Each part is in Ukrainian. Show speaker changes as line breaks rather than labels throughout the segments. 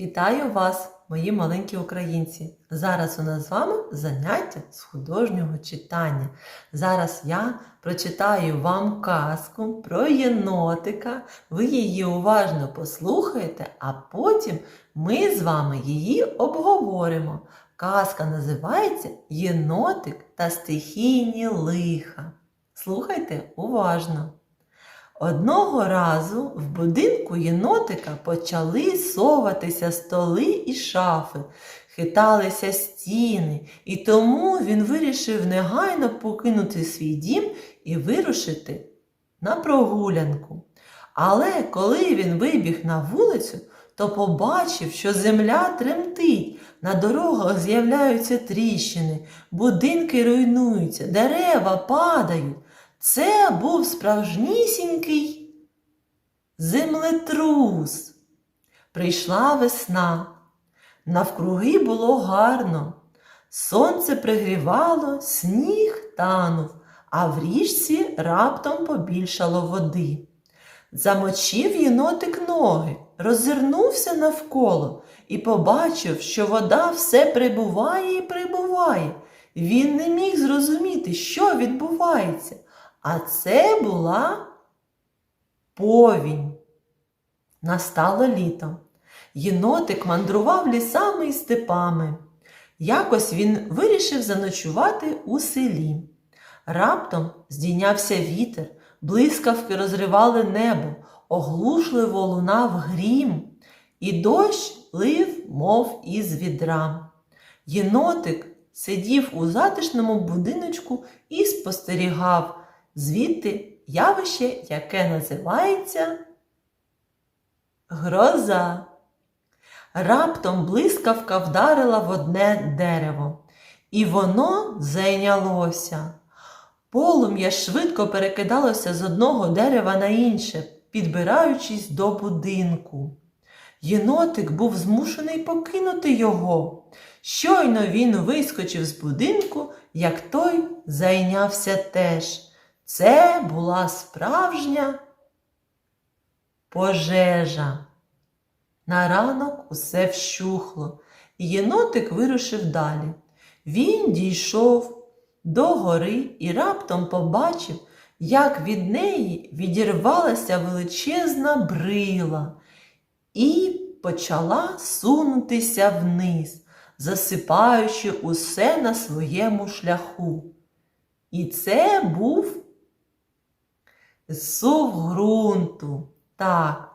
Вітаю вас, мої маленькі українці! Зараз у нас з вами заняття з художнього читання. Зараз я прочитаю вам казку про єнотика. Ви її уважно послухаєте, а потім ми з вами її обговоримо. Казка називається Єнотик та стихійні лиха. Слухайте уважно. Одного разу в будинку єнотика почали соватися столи і шафи, хиталися стіни, і тому він вирішив негайно покинути свій дім і вирушити на прогулянку. Але коли він вибіг на вулицю, то побачив, що земля тремтить, на дорогах з'являються тріщини, будинки руйнуються, дерева падають. Це був справжнісінький землетрус. Прийшла весна. Навкруги було гарно. Сонце пригрівало, сніг танув, а в річці раптом побільшало води. Замочив єнотик ноги, роззирнувся навколо і побачив, що вода все прибуває і прибуває. Він не міг зрозуміти, що відбувається. А це була повінь. Настало літо. Єнотик мандрував лісами і степами. Якось він вирішив заночувати у селі. Раптом здійнявся вітер, блискавки розривали небо, оглушливо лунав грім, і дощ лив, мов із відра. Єнотик сидів у затишному будиночку і спостерігав звідти явище, яке називається гроза. Раптом блискавка вдарила в одне дерево, і воно зайнялося. Полум'я швидко перекидалося з одного дерева на інше, підбираючись до будинку. Єнотик був змушений покинути його. Щойно він вискочив з будинку, як той зайнявся теж. Це була справжня пожежа. На ранок усе вщухло, і єнотик вирушив далі. Він дійшов до гори і раптом побачив, як від неї відірвалася величезна брила і почала сунутися вниз, засипаючи усе на своєму шляху. І це був сув ґрунту. Так.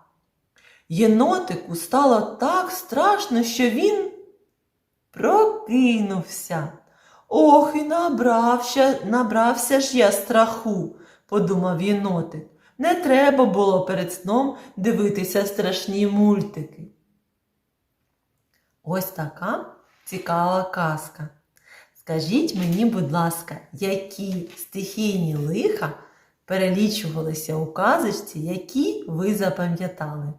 Єнотику стало так страшно, що він прокинувся. Ох, і набрався, набрався ж я страху, подумав єнотик. Не треба було перед сном дивитися страшні мультики. Ось така цікава казка. Скажіть мені, будь ласка, які стихійні лиха перелічувалися у казочці, які ви запам'ятали?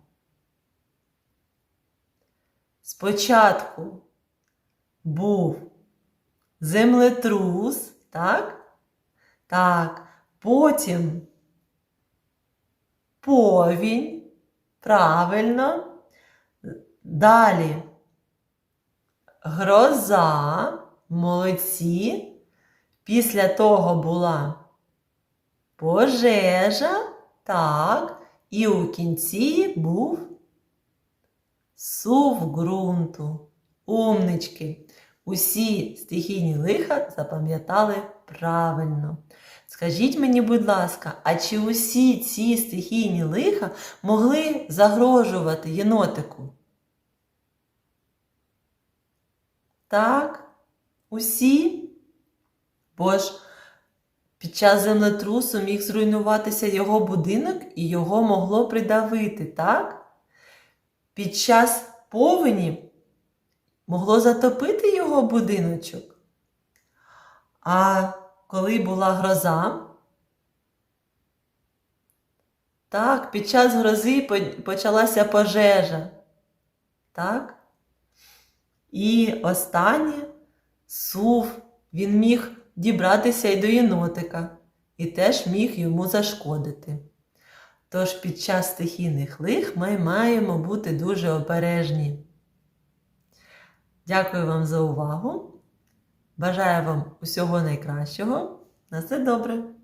Спочатку був землетрус, так? Так, потім повінь, правильно. Далі гроза, молодці. Після того була пожежа, так, і у кінці був сув ґрунту. Умнички. Усі стихійні лиха запам'ятали правильно. Скажіть мені, будь ласка, а чи усі ці стихійні лиха могли загрожувати єнотику? Так, усі? Бо ж під час землетрусу міг зруйнуватися його будинок і його могло придавити, так? Під час повені могло затопити його будиночок. А коли була гроза, так, під час грози почалася пожежа. Так? І останнє сув, він міг дібратися й до єнотика, і теж міг йому зашкодити. Тож під час стихійних лих ми маємо бути дуже обережні. Дякую вам за увагу. Бажаю вам усього найкращого. На все добре!